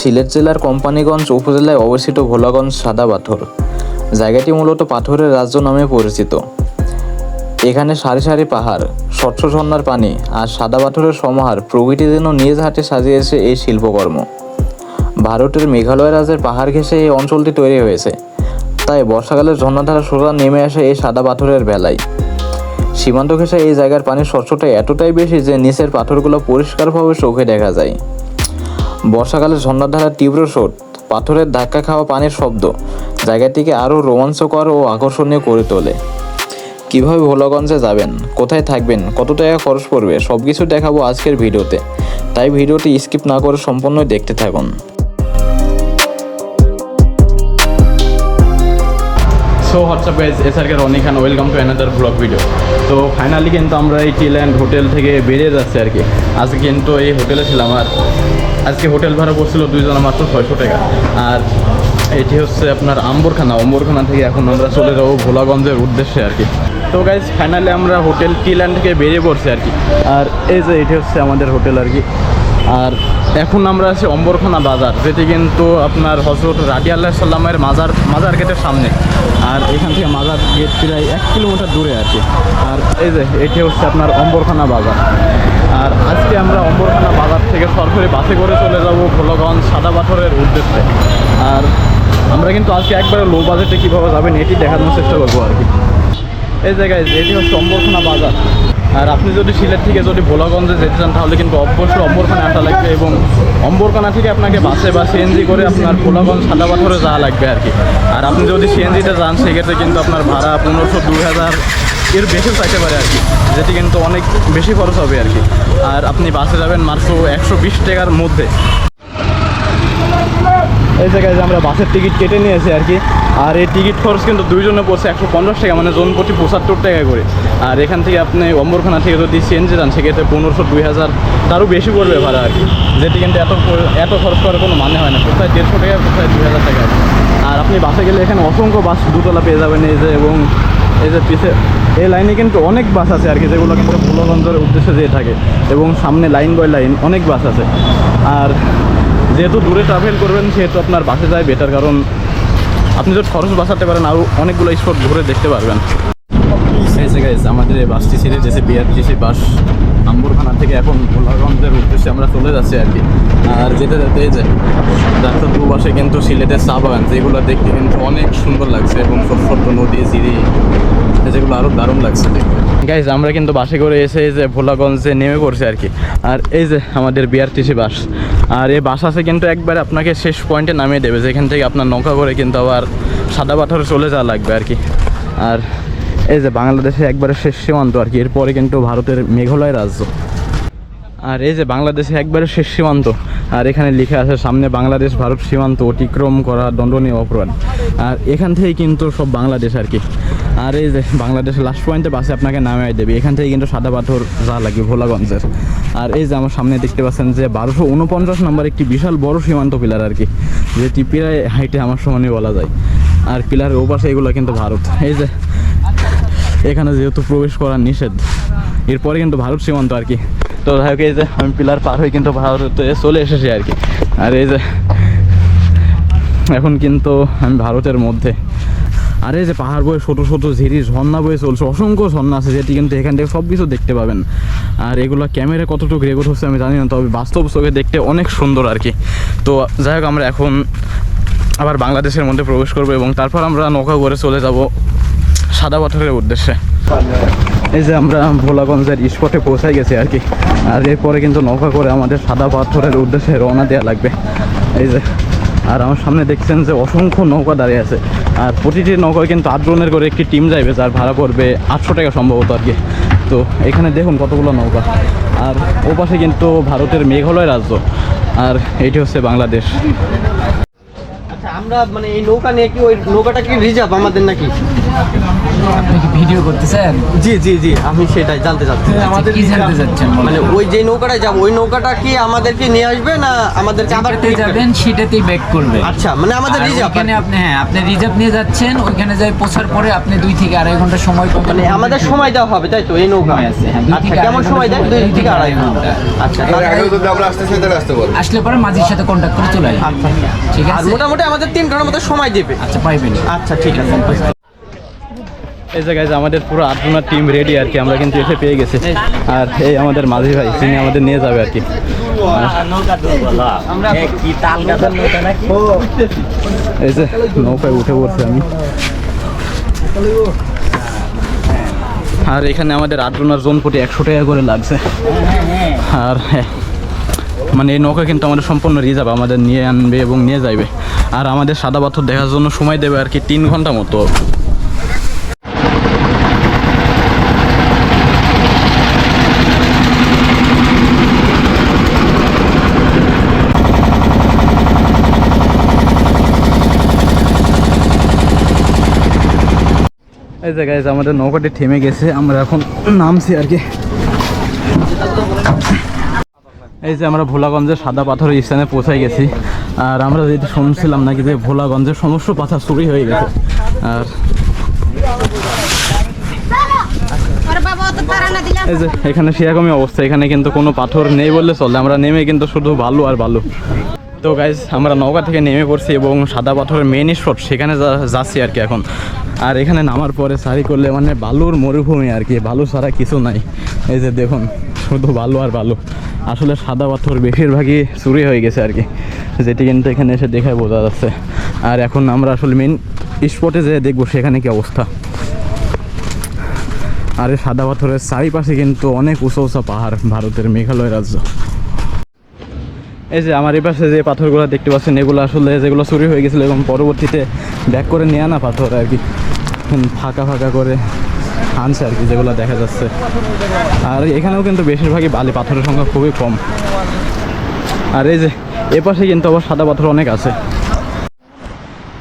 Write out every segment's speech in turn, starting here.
সিলেট জেলার কোম্পানিগঞ্জ উপজেলায় অবস্থিত ভোলাগঞ্জ সাদা পাথর। জায়গাটি মূলত পাথরের রাজ্য নামে পরিচিত। এখানে সারি সারি পাহাড়, স্বচ্ছ ঝর্ণার পানি আর সাদা পাথরের সমাহার প্রভৃতি যেন নিজ হাতে সাজিয়েছে এই শিল্পকর্ম। ভারতের মেঘালয় রাজ্যের পাহাড় ঘেঁষে এই অঞ্চলটি তৈরি হয়েছে। তাই বর্ষাকালে ঝর্ণাধারা সোজা নেমে আসে এই সাদা পাথরের বেলায়। সীমান্ত ঘেঁষে এই জায়গার পানির স্বচ্ছতা এতটাই বেশি যে নিচের পাথরগুলো পরিষ্কারভাবে চোখে দেখা যায়। বর্ষাকালে ঝর্ণাধারার তীব্র স্রোত, পাথরের ধাক্কা খাওয়া পানির শব্দ, জায়গাটিকে আরও রোমাঞ্চকর ও আকর্ষণীয় করে তোলে। কীভাবে ভোলাগঞ্জে যাবেন, কোথায় থাকবেন, কত টাকা খরচ পড়বে সব কিছু দেখাবো আজকের ভিডিওতে। তাই ভিডিওটি স্কিপ না করে সম্পূর্ণ দেখতে থাকুন। So WhatsApp guys SRK Roni Khan welcome to another blog video তো ফাইনালি কিন্তু আমরা এই টিল্যান্ড হোটেল থেকে বেরিয়ে যাচ্ছি আর কি। আজকে কিন্তু এই হোটেলে ছিলাম আর আজকে হোটেল ভাড়া পড়ছিল দুইজন মাত্র ছয়শো টাকা। আর এটি হচ্ছে আপনার আম্বরখানা। অম্বরখানা থেকে এখন আমরা চলে যাব ভোলাগঞ্জের উদ্দেশ্যে আর কি। তো গাইজ ফাইনালি আমরা হোটেল টিল্যান্ড থেকে বেরিয়ে পড়ছি আর কি। আর এই যে এটি হচ্ছে আমাদের হোটেল আর কি। আর এখন আমরা আছি অম্বরখানা বাজার, যেটি কিন্তু আপনার হজরত রাজি আল্লাহ সাল্লামের মাজার মাজার গেটের সামনে। আর এখান থেকে মাজার গেট প্রায় এক কিলোমিটার দূরে আছে। আর এই যে, এটি হচ্ছে আপনার অম্বরখানা বাজার। আর আজকে আমরা অম্বরখানা বাজার থেকে সরকারি বাসে করে চলে যাব ভোলগঞ্জ সাদা পাথরের উদ্দেশ্যে। আর আমরা কিন্তু আজকে একবারে লো বাজেটে কীভাবে যাবেন, এটি দেখানোর চেষ্টা করব আর কি। এই জায়গায় এটি হচ্ছে অম্বরখানা বাজার। আর আপনি যদি সিলেট থেকে যদি ভোলাগঞ্জে যেতে চান, তাহলে কিন্তু অবশ্যই অম্বরখানা আনতে লাগবে এবং অম্বরখানা থেকে আপনাকে বাসে বা সিএনজি করে আপনার ভোলাগঞ্জ সাদা পাথরে যাওয়া লাগবে আর কি। আর আপনি যদি সিএনজিতে যান, সেক্ষেত্রে কিন্তু আপনার ভাড়া পনেরোশো দুই হাজার এর বেশিও চাইতে পারে আর কি, যেটি কিন্তু অনেক বেশি খরচ হবে আর কি। আর আপনি বাসে যাবেন মাত্র একশো বিশ টাকার মধ্যে। এই জায়গায় যে আমরা বাসের টিকিট কেটে নিয়েছি আর কি। আর এই টিকিট খরচ কিন্তু দুইজনে পড়ছে একশো পঞ্চাশ টাকা মানে জন প্রতি পঁচাত্তর টাকা করে। আর এখান থেকে আপনি অম্বরখানা থেকে যদি সিএনজি যান, সেক্ষেত্রে পনেরোশো দুই হাজার তারও বেশি পড়বে ভাড়া আর কি। যেটি কিন্তু এত এত খরচ করার কোনো মানে হয় না। কোথায় দেড়শো টাকা, কোথায় দুই হাজার টাকা। আর আপনি বাসে গেলে এখানে অসংখ্য বাস দুতলা পেয়ে যাবেন। এই যে, এবং এই যে পিছে, এই লাইনে কিন্তু অনেক বাস আছে আর কি, যেগুলো কিন্তু ফুলগঞ্জের উদ্দেশ্যে যেয়ে থাকে। এবং সামনে লাইন বাই লাইন অনেক বাস আছে। আর যেহেতু দূরে ট্রাভেল করবেন, সেহেতু আপনার বাসে যায় বেটার কারণ আপনি যদি খরচ বাঁচাতে পারেন আরও অনেকগুলো স্পট ঘুরে দেখতে পারবেন। আমাদের এই বাসটি ছেড়ে যেসে বিআরটিসি বাস আম্বরখানা থেকে এখন ভোলাগঞ্জের উদ্দেশ্যে আমরা চলে যাচ্ছি আর কি। আর যেতে যেতে যে রাস্তার দুপাশে কিন্তু সিলেটের চা বাগান, যেগুলো দেখতে কিন্তু অনেক সুন্দর লাগছে, এবং ছোট ছোট নদী ঝিরি যেগুলো আরও দারুণ লাগছে গাইজ আমরা কিন্তু বাসে করে এসে এই যে ভোলাগঞ্জে নেমে পড়ছি আর কি। আর এই যে আমাদের বিআরটিসি বাস। আর এই বাস আছে কিন্তু একবার আপনাকে শেষ পয়েন্টে নামিয়ে দেবে, যেখান থেকে আপনার নৌকা করে কিন্তু আবার সাদা পাথরে চলে যাওয়া লাগবে আর কি। আর এই যে বাংলাদেশে একবারে শেষ সীমান্ত আর কি, এরপরে কিন্তু ভারতের মেঘালয় রাজ্য। আর এই যে বাংলাদেশে একবারে শেষ সীমান্ত, আর এখানে লিখে আছে, সামনে বাংলাদেশ, ভারত সীমান্ত অতিক্রম করা দণ্ডনীয় অপরাধ। আর এখান থেকে কিন্তু সব বাংলাদেশ আর কি। আর এই যে বাংলাদেশের লাস্ট পয়েন্টে বাসে আপনাকে নামাই দেবে। এখান থেকে কিন্তু সাদা পাথর যা লাগবে ভোলাগঞ্জের। আর এই যে আমার সামনে দেখতে পাচ্ছেন যে বারোশো উনপঞ্চাশ নম্বর একটি বিশাল বড় সীমান্ত পিলার আর কি, যেটি প্রায় হাইটে আমার সমানে বলা যায়। আর পিলারের ওপাশে এগুলো কিন্তু ভারত। এই যে এখানে যেহেতু প্রবেশ করা নিষেধ, এরপরে কিন্তু ভারত সীমান্ত আর কি। তো যাই হোক, এই যে আমি পিলার পার হয়ে কিন্তু ভারতে চলে এসেছি আর কি। আর এই যে, এখন কিন্তু আমি ভারতের মধ্যে। আর এই যে পাহাড় বয়ে ছোটো ছোটো ঝিরি ঝর্ণা বয়ে চলছে, অসংখ্য ঝর্ণা আছে যেটি কিন্তু এখান থেকে সব কিছু দেখতে পাবেন। আর এগুলো ক্যামেরা কতটুকু রেকর্ড হচ্ছে আমি জানি না, তবে বাস্তব চোখে দেখতে অনেক সুন্দর আর কি। তো যাই হোক, আমরা এখন আবার বাংলাদেশের মধ্যে প্রবেশ করব এবং তারপর আমরা নৌকা করে চলে যাব সাদা পাথরের উদ্দেশ্যে। এই যে আমরা ভোলাগঞ্জের স্পটে পৌঁছাই গেছি আর কি। আর এরপরে কিন্তু নৌকা করে আমাদের সাদা পাথরের উদ্দেশ্যে রওনা দেওয়া লাগবে। এই যে, আর আমার সামনে দেখছেন যে অসংখ্য নৌকা দাঁড়িয়ে আছে। আর প্রতিটি নৌকায় কিন্তু আট জনের করে একটি টিম যাবে যার ভাড়া পড়বে আটশো টাকা সম্ভবত আর কি। তো এখানে দেখুন কতগুলো নৌকা। আর ও পাশে কিন্তু ভারতের মেঘালয় রাজ্য। আর এইটি হচ্ছে বাংলাদেশ। আচ্ছা আমরা মানে এই নৌকা নিয়ে কি ওই নৌকাটা কি রিজার্ভ আমাদের নাকি? আপনি কি ভিডিও করতেছেন? জি জি জি আমি সেটাই জানতে চাচ্ছি। আচ্ছা, কি জানতে চাচ্ছেন মানে ওই যে নৌকাটায় যাব ওই নৌকাটা কি আমাদেরকে নিয়ে আসবে না আমাদেরকে আবার যাবেন সেটাতেই ব্যাক করবে। আচ্ছা মানে আমাদের রিজার্ভ আপনি হ্যাঁ আপনি রিজার্ভ নিয়ে যাচ্ছেন ওইখানে যাই পৌঁছার পরে আপনি দুই থেকে আড়াই ঘণ্টা সময় পাবেন। মানে আমাদের সময় দেওয়া হবে তাই তো এই নৌকা? আছে, হ্যাঁ, আচ্ছা কেমন সময় দেয়? দুই থেকে আড়াই ঘণ্টা। আচ্ছা যদি আমরা আসতে চাই তাহলে আসতে পারব আসলে পরে মাঝির সাথে কন্ট্যাক্ট করে চলে আসবেন আচ্ছা ঠিক আর আছে মোটামুটি আমাদের তিন ঘণ্টার মতো সময় দেবে। আচ্ছা পাইবেন আচ্ছা ঠিক আছে। এই যে guys, আমাদের পুরো আটজনের টিম রেডি আর কি আমরা কিন্তু এসে পেয়ে গেছি। আর এই আমাদের মাঝি ভাই তিনি আমাদের নিয়ে যাবে আর কি। এই যে নৌকায় উঠে পড়ছে আমি। আর এখানে আমাদের আটজনের জোন প্রতি একশো টাকা করে লাগছে। আর হ্যাঁ মানে এই নৌকা কিন্তু আমাদের সম্পূর্ণ রিজার্ভ আমাদের নিয়ে আনবে এবং নিয়ে যাবে আর আমাদের সাদা পাথর দেখার জন্য সময় দেবে আর কি তিন ঘণ্টা মতো। এই আমাদের নৌকাটি থেমে গেছে, আমরা এখন নামছি আর কি। এই যে আমরা ভোলাগঞ্জের সাদা পাথরের স্থানে পৌঁছাই গেছি। আর আমরা যেটা শুনছিলাম নাকি যে ভোলাগঞ্জের সমস্ত পাথর চুরি হয়ে গেছে। আর এই যে, এখানে সেরকমই অবস্থা, এখানে কিন্তু কোনো পাথর নেই বললে চলে, আমরা নেমে কিন্তু শুধু বালু আর বালু। তো গাইজ আমরা নৌকা থেকে নেমে পড়ছি এবং সাদা পাথরের মেন স্পট সেখানে যাচ্ছি আর কি এখন। আর এখানে নামার পরে সারি করলে মানে বালুর মরুভূমি আর কি, বালু ছাড়া কিছু নাই। এই যে দেখুন, শুধু বালু আর বালু। আসলে সাদা পাথর বেশিরভাগই চুরি হয়ে গেছে আর কি। যেটি কিন্তু এখানে এসে দেখে বোঝা যাচ্ছে। আর এখন আমরা আসলে মেন স্পটে যে দেখব সেখানে কি অবস্থা। আর সাদা পাথরের চারিপাশে কিন্তু অনেক উঁচু উঁচা পাহাড়, ভারতের মেঘালয় রাজ্য। এই যে আমার এই পাশে যে পাথরগুলো দেখতে পাচ্ছেন, এগুলো আসলে যেগুলো চুরি হয়ে গেছিল এবং পরবর্তীতে ব্যাক করে নিয়ে আনা পাথর আর কি। ফাঁকা ফাঁকা করে আনছে আর কি, যেগুলো দেখা যাচ্ছে। আর এখানেও কিন্তু বেশিরভাগই বালি, পাথরের সংখ্যা খুবই কম। আর এই যে, এ পাশে কিন্তু আবার সাদা পাথর অনেক আছে।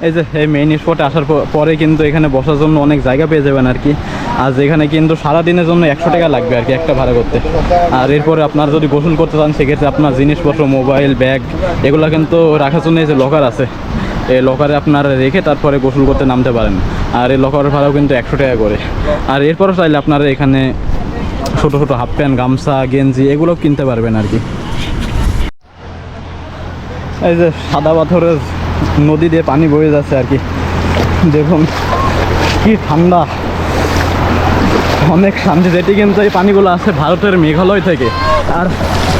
এই যে, এই মেইন স্পটে আসার পরে কিন্তু এখানে বসার জন্য অনেক জায়গা পেয়ে যাবেন আর কি। আর এখানে কিন্তু সারাদিনের জন্য একশো টাকা লাগবে আর কি একটা ভাড়া করতে। আর এরপরে আপনার যদি গোসল করতে চান, সেক্ষেত্রে আপনার জিনিসপত্র, মোবাইল, ব্যাগ, এগুলো কিন্তু রাখার জন্য যে লকার আছে, এই লকারে আপনার রেখে তারপরে গোসল করতে নামতে পারেন। আর এই লকারের ভাড়াও কিন্তু একশো টাকা করে। আর এরপরও চাইলে আপনারা এখানে ছোটো ছোটো হাফ প্যান্ট গামছা, গেঞ্জি এগুলো কিনতে পারবেন আর কি। এই যে সাদা পাথরের নদী দিয়ে পানি বয়ে যাচ্ছে আর কি। দেখুন, কি ঠান্ডা। অনেক শান্তি, যেটি কিন্তু এই পানিগুলো আছে ভারতের মেঘালয় থেকে। আর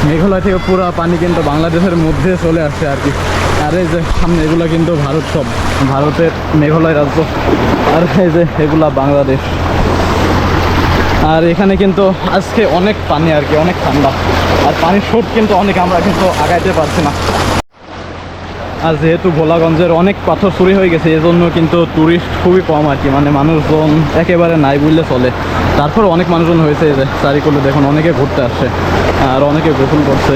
মেঘালয় থেকে পুরো পানি কিন্তু বাংলাদেশের মধ্যে চলে আসছে আর কি। আর এই যে সামনে এগুলো কিন্তু ভারত সব, ভারতের মেঘালয় রাজ্য। আর এই যে এগুলা বাংলাদেশ। আর এখানে কিন্তু আজকে অনেক পানি আর কি, অনেক ঠান্ডা। আর পানির স্রোত কিন্তু অনেক, আমরা কিন্তু আগাইতে পারছি না। আর যেহেতু ভোলাগঞ্জের অনেক পাথর চুরি হয়ে গেছে, এজন্য কিন্তু টুরিস্ট খুবই কম আর কি। মানে মানুষজন একেবারে নাই বললে চলে। তারপর অনেক মানুষজন হয়েছে যে চারি করলে দেখুন, অনেকে ঘুরতে আসছে আর অনেকে গোসল করছে।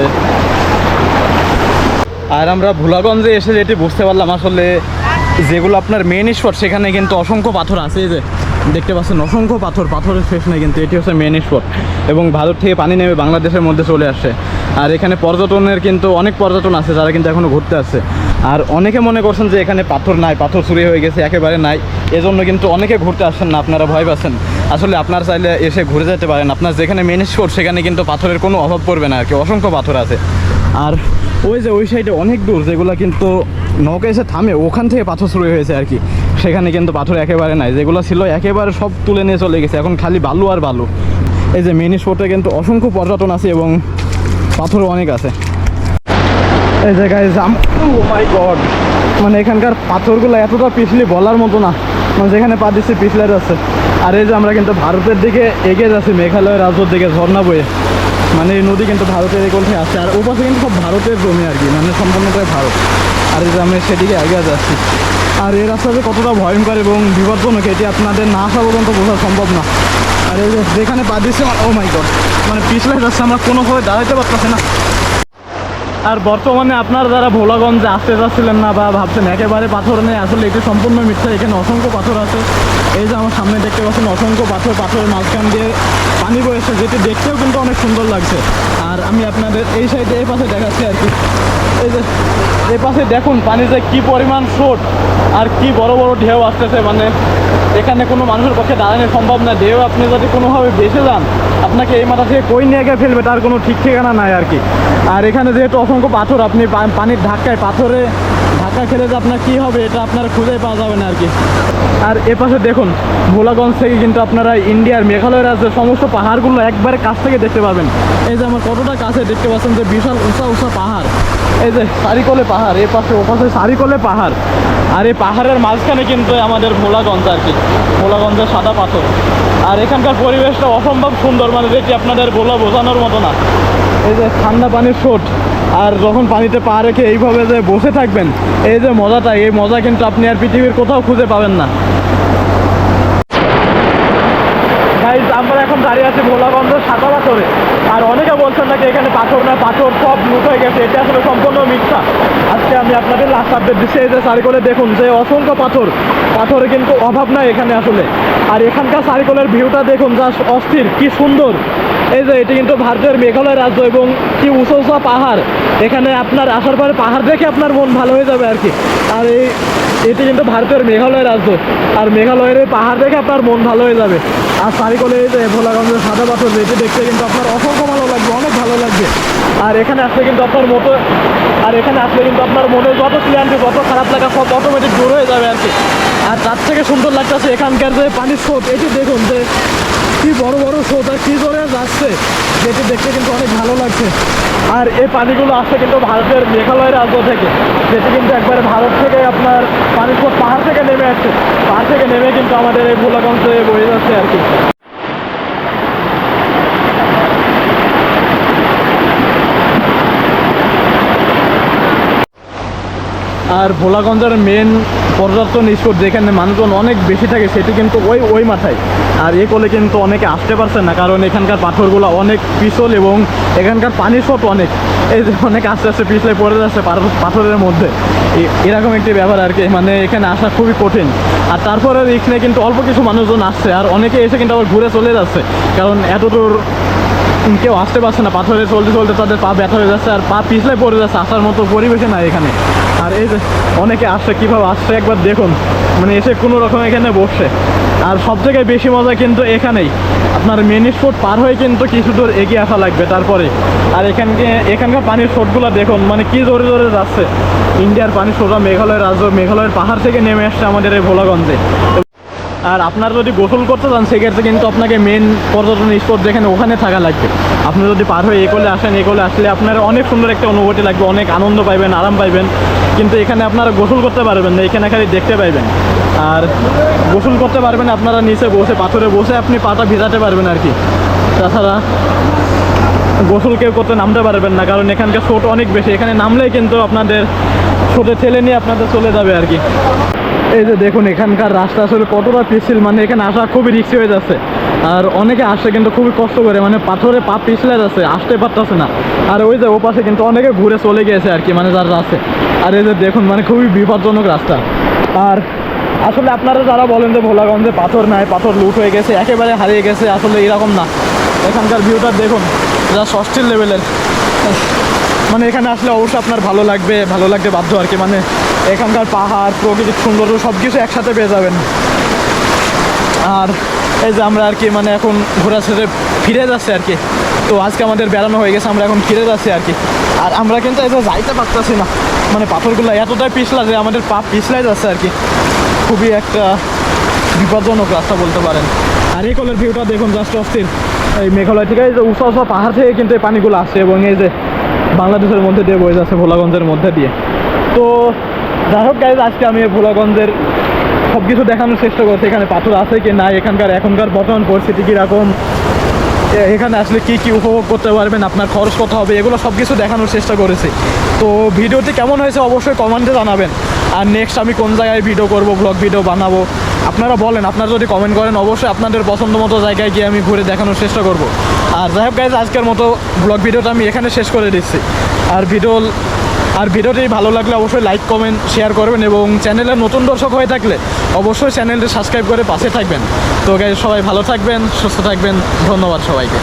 আর আমরা ভোলাগঞ্জে এসে যেটি বুঝতে পারলাম, আসলে যেগুলো আপনার মেন স্পট সেখানে কিন্তু অসংখ্য পাথর আছে যে। দেখতে পাচ্ছেন, অসংখ্য পাথর, পাথরের শেষ নেই কিন্তু, এটি হচ্ছে মেন স্পট এবং ভারত থেকে পানি নেমে বাংলাদেশের মধ্যে চলে আসছে। আর এখানে পর্যটনের কিন্তু অনেক পর্যটন আছে, যারা কিন্তু এখনও ঘুরতে আসছে। আর অনেকে মনে করছেন যে এখানে পাথর নাই, পাথর চুরি হয়ে গেছে, একেবারে নাই। এজন্য কিন্তু অনেকে ঘুরতে আসছেন না, আপনারা ভয় পাচ্ছেন। আসলে আপনার চাইলে এসে ঘুরে যেতে পারেন। আপনার যেখানে মেন স্পট সেখানে কিন্তু পাথরের কোনো অভাব পড়বে না আর কি। অসংখ্য পাথর আছে। আর ওই যে ওই সাইডে অনেক দূর, যেগুলো কিন্তু নৌকা এসে থামে, ওখান থেকে পাথর শুরু হয়েছে আর কি। সেখানে কিন্তু পাথর একেবারে নাই। যেগুলো ছিল একেবারে সব তুলে নিয়ে চলে গেছে। এখন খালি বালু আর বালু। এই যে মিনি স্পটে কিন্তু অসংখ্য পর্যটন আছে এবং পাথরও অনেক আছে। এই জায়গায় জাম ও মাই গড মানে এখানকার পাথরগুলো এতটা পিছলি বলার মতো না। মানে যেখানে পা দিচ্ছে, পিছলে যাচ্ছে। আর এই যে আমরা কিন্তু ভারতের দিকে এগিয়ে যাচ্ছি, মেঘালয় রাজ্যর দিকে, ঝর্ণা বয়ে। মানে এই নদী কিন্তু ভারতের এই কোলতে আসছে আর ওপাশে কিন্তু সব ভারতের জমি আর কি মানে সম্পূর্ণটাই ভারত। আর এই যে আমরা সেদিকে এগিয়ে যাচ্ছি। আর এই রাস্তা যে কতটা ভয়ঙ্কর এবং বিপজ্জনক, এটি আপনাদের না আসা পর্যন্ত বোঝা সম্ভব না। আর এই যেখানে পা দিচ্ছে ও মাই গড মানে পিছলে যাচ্ছে, আমরা কোনোভাবে দাঁড়াইতে পারতেছি না। আর বর্তমানে আপনারা যারা ভোলাগঞ্জে আসতে যাচ্ছিলেন না বা ভাবছেন একেবারে পাথর নেই আসলে এটি সম্পূর্ণ মিথ্যা। এখানে অসংখ্য পাথর আছে। এই যে আমার সামনে দেখতে পাচ্ছেন অসংখ্য পাথর, পাথরের মাঝখান দিয়ে পানি বয়েছে যেটি দেখতেও কিন্তু অনেক সুন্দর লাগছে। আর আমি আপনাদের এই সাইডে এই পাশে দেখাচ্ছি আর কি। এই যে, এই পাশে দেখুন পানি যে কি পরিমাণ স্রোত আর কি বড় বড় ঢেউ আসতেছে। মানে এখানে কোনো মানুষের পক্ষে দাঁড়ানো সম্ভব না। ঢেউ আপনি যদি কোনোভাবে বেঁচে যান, আপনাকে এই মাথা থেকে কই নিয়ে গিয়ে ফেলবে, তার কোনো ঠিক ঠিকানা নাই আর কি। আর এখানে যেহেতু অসংখ্য পাথর, আপনি পানির ধাক্কায় পাথরে ধাক্কা খেলে যে আপনার কী হবে এটা আপনার খুঁজে পাওয়া যাবে না আর কি। আর এ পাশে দেখুন ভোলাগঞ্জ থেকে কিন্তু আপনারা ইন্ডিয়ার মেঘালয় রাজ্যের সমস্ত পাহাড়গুলো একবারে কাছ থেকে দেখতে পাবেন। এই যে আমার কতটা কাছে দেখতে পাচ্ছেন যে বিশাল উঁচা উঁচা পাহাড়। এই যে সারিকলে পাহাড় এ পাশে ও পাশে সারিকলে পাহাড়। আর এই পাহাড়ের মাঝখানে কিন্তু আমাদের ভোলাগঞ্জ আর কি ভোলাগঞ্জের সাদা পাথর। আর এখানকার পরিবেশটা অসম্ভব সুন্দর মানে যেটি আপনাদের ভোলা বোঝানোর মতো না। এই যে ঠান্ডা পানির স্রোত। আর যখন পানিতে পা রেখে এইভাবে যে বসে থাকবেন, এই যে মজাটা, এই মজা কিন্তু আপনি আর পৃথিবীর কোথাও খুঁজে পাবেন না। আমরা এখন দাঁড়িয়ে আছি ভোলাগঞ্জের সাদা পাথরে আর অনেকে বলছেন নাকি এখানে পাথর না পাথর সব লুট হয়ে গেছে, এটা আসলে সম্পূর্ণ মিথ্যা। আজকে আমি আপনাদের লাস্ট আপডেট দিচ্ছি, এই যে সারিকলে দেখুন, যে অসংখ্য পাথর, পাথরে কিন্তু অভাব নাই এখানে আসলে। আর এখানকার সারিকলের ভিউটা দেখুন যা অস্থির, কি সুন্দর। এই যে, এটি কিন্তু ভারতের মেঘালয় রাজ্য এবং কি উঁচু উঁচা পাহাড়। এখানে আপনার আসার পরে পাহাড় দেখে আপনার মন ভালো হয়ে যাবে আর কি। আর এই, এটি কিন্তু ভারতের মেঘালয় রাজ্য। আর মেঘালয়ের পাহাড় দেখে আপনার মন ভালো হয়ে যাবে। আর সারিকলে এই যে, ভোলাগঞ্জের সাদা পাথর, যেটি দেখতে কিন্তু আপনার অসংখ্য ভালো লাগবে, অনেক ভালো লাগবে। আর এখানে আসলে কিন্তু আপনার মতো, আর এখানে আসলে কিন্তু আপনার মনে যত ক্লিয়ারিটি যত খারাপ লাগা সব অটোমেটিক দূর হয়ে যাবে আর কি। আর তার থেকে সুন্দর লাগতেছে এখানকার যে পানির স্রোত, এটি দেখুন যে কি বড় বড় সোজা, কি ধরে যাচ্ছে? যেটি দেখতে কিন্তু অনেক ভালো লাগছে। আর এই পানিগুলো আসছে কিন্তু ভারতের মেঘালয় রাজ্য থেকে। যেটি কিন্তু একবারে ভারত থেকে আপনার পানি পাহাড় থেকে নেমে আসছে। পাহাড় থেকে নেমে কিন্তু আমাদের এই ভোলাগঞ্জে বয়ে যাচ্ছে আর কি। আর ভোলাগঞ্জের মেন পর্যটন স্পট যেখানে মানুষজন অনেক বেশি থাকে, সেটি কিন্তু ওই ওই মাথায়। আর এ কোলে কিন্তু অনেকে আসতে পারছে না, কারণ এখানকার পাথরগুলো অনেক পিছল এবং এখানকার পানির স্রোত অনেক। এই যে অনেক আস্তে আস্তে পিছলে পড়ে যাচ্ছে পাথর- পাথরের মধ্যে। এরকম একটি ব্যাপার আর কি মানে এখানে আসা খুবই কঠিন। আর তারপরে এখানে কিন্তু অল্প কিছু মানুষজন আসছে, আর অনেকে এসে কিন্তু আবার ঘুরে চলে যাচ্ছে। কারণ এতদূর কেউ আসতে পারছে না পাথরে চলতে চলতে তাদের পা ব্যথা হয়ে যাচ্ছে আর পা পিছলে পড়ে যাচ্ছে, আসার মতো পরিবেশে নাই এখানে। আর এই যে অনেকে আসছে, কীভাবে আসছে একবার দেখুন। মানে এসে কোনো রকম এখানে বসছে। আর সব থেকে বেশি মজা কিন্তু এখানেই। আপনার মেন স্পট পার হয়ে কিন্তু কিছু দূর এগিয়ে আসা লাগবে তারপরে। আর এখানকে, এখানকার পানির স্রোতগুলো দেখুন মানে কি জোরে জোরে যাচ্ছে। ইন্ডিয়ার পানির স্রোতটা মেঘালয়ের রাজ্য, মেঘালয়ের পাহাড় থেকে নেমে আসছে আমাদের এই ভোলাগঞ্জে। আর আপনারা যদি গোসল করতে চান সেক্ষেত্রে কিন্তু আপনাকে মেন পর্যটন স্পট যেখানে ওখানে থাকা লাগবে। আপনি যদি পার হয়ে এগোলে আসেন এগোলে আসলে আপনার অনেক সুন্দর একটা অনুভূতি লাগবে, অনেক আনন্দ পাইবেন, আরাম পাইবেন। কিন্তু এখানে আপনারা গোসল করতে পারবেন না, এখানে খালি দেখতে পাইবেন। আর গোসল করতে পারবেন, আপনারা নিচে বসে, পাথরে বসে আপনি পাটা ভিজাতে পারবেন আর কি। তাছাড়া গোসল কেউ করতে নামতে পারবেন না, কারণ এখানকার স্রোত অনেক বেশি। এখানে নামলেই কিন্তু আপনাদের স্রোতে ঠেলে নিয়ে আপনাদের চলে যাবে আর কি। এই যে দেখুন, এখানকার রাস্তা আসলে কতটা পিছিল মানে এখানে আসা খুবই রিক্সি হয়ে যাচ্ছে। আর অনেকে আসছে কিন্তু খুবই কষ্ট করে মানে পাথরে পা পিছলে যাচ্ছে, আসতে পারতেছে না। আর ওই যে ওপাশে কিন্তু অনেকে ঘুরে চলে গিয়েছে আর কি মানে যারা আছে। আর এই যে দেখুন মানে খুবই বিপজ্জনক রাস্তা। আর আসলে আপনারা যারা বলেন যে ভোলাগঞ্জে পাথর নাই, পাথর লুট হয়ে গেছে, একেবারে হারিয়ে গেছে, আসলে এরকম না। এখানকার ভিউটা দেখুন, যা ষষ্ঠীর লেভেলের মানে এখানে আসলে অবশ্যই আপনার ভালো লাগবে ভালো লাগবে বাধ্য আর কি। মানে এখানকার পাহাড়, প্রকৃতির সৌন্দর্য সব কিছু একসাথে পেয়ে যাবেন। আর এই যে আমরা আর কি মানে এখন ঘোরা ছেড়ে ফিরে যাচ্ছে আর কি। তো আজকে আমাদের বেড়ানো হয়ে গেছে, আমরা এখন ফিরে যাচ্ছি আর কি। আর আমরা কিন্তু যে যাইতে পারতেছি না। মানে পাথরগুলো এতটাই পিছলা যে আমাদের পা পিছলাই যাচ্ছে আর কি। খুবই একটা বিপজ্জনক রাস্তা বলতে পারেন। আর এই কলের ভিউটা দেখুন জাস্ট অস্থির। এই মেঘালয় থেকে এই যে উঁচা উঁচা পাহাড় থেকে কিন্তু এই পানিগুলো আসছে এবং এই যে বাংলাদেশের মধ্যে দিয়ে বয়ে যাচ্ছে ভোলাগঞ্জের মধ্যে দিয়ে। তো যাই হোক গাইজ আজকে আমি ভোলাগঞ্জের সব কিছু দেখানোর চেষ্টা করছি, এখানে পাথর আছে কি না এখানকার এখনকার বর্তমান পরিস্থিতি কীরকম এখানে আসলে কি কি উপভোগ করতে পারবেন, আপনার খরচ কত হবে, এগুলো সব কিছু দেখানোর চেষ্টা করেছি। তো ভিডিওটি কেমন হয়েছে অবশ্যই কমেন্টে জানাবেন। আর নেক্সট আমি কোন জায়গায় ভিডিও করব ব্লগ ভিডিও বানাবো, আপনারা বলেন, আপনারা যদি কমেন্ট করেন, অবশ্যই আপনাদের পছন্দ মতো জায়গায় গিয়ে আমি ঘুরে দেখানোর চেষ্টা করব। আর যাই হোক গাইজ আজকের মতো ব্লগ ভিডিওটা আমি এখানে শেষ করে দিচ্ছি। আর ভিডিও, আর ভিডিওটি ভালো লাগলে অবশ্যই লাইক কমেন্ট শেয়ার করবেন এবং চ্যানেলে নতুন দর্শক হয়ে থাকলে অবশ্যই চ্যানেলটি সাবস্ক্রাইব করে পাশে থাকবেন। তো গাইজ সবাই ভালো থাকবেন, সুস্থ থাকবেন, ধন্যবাদ সবাইকে।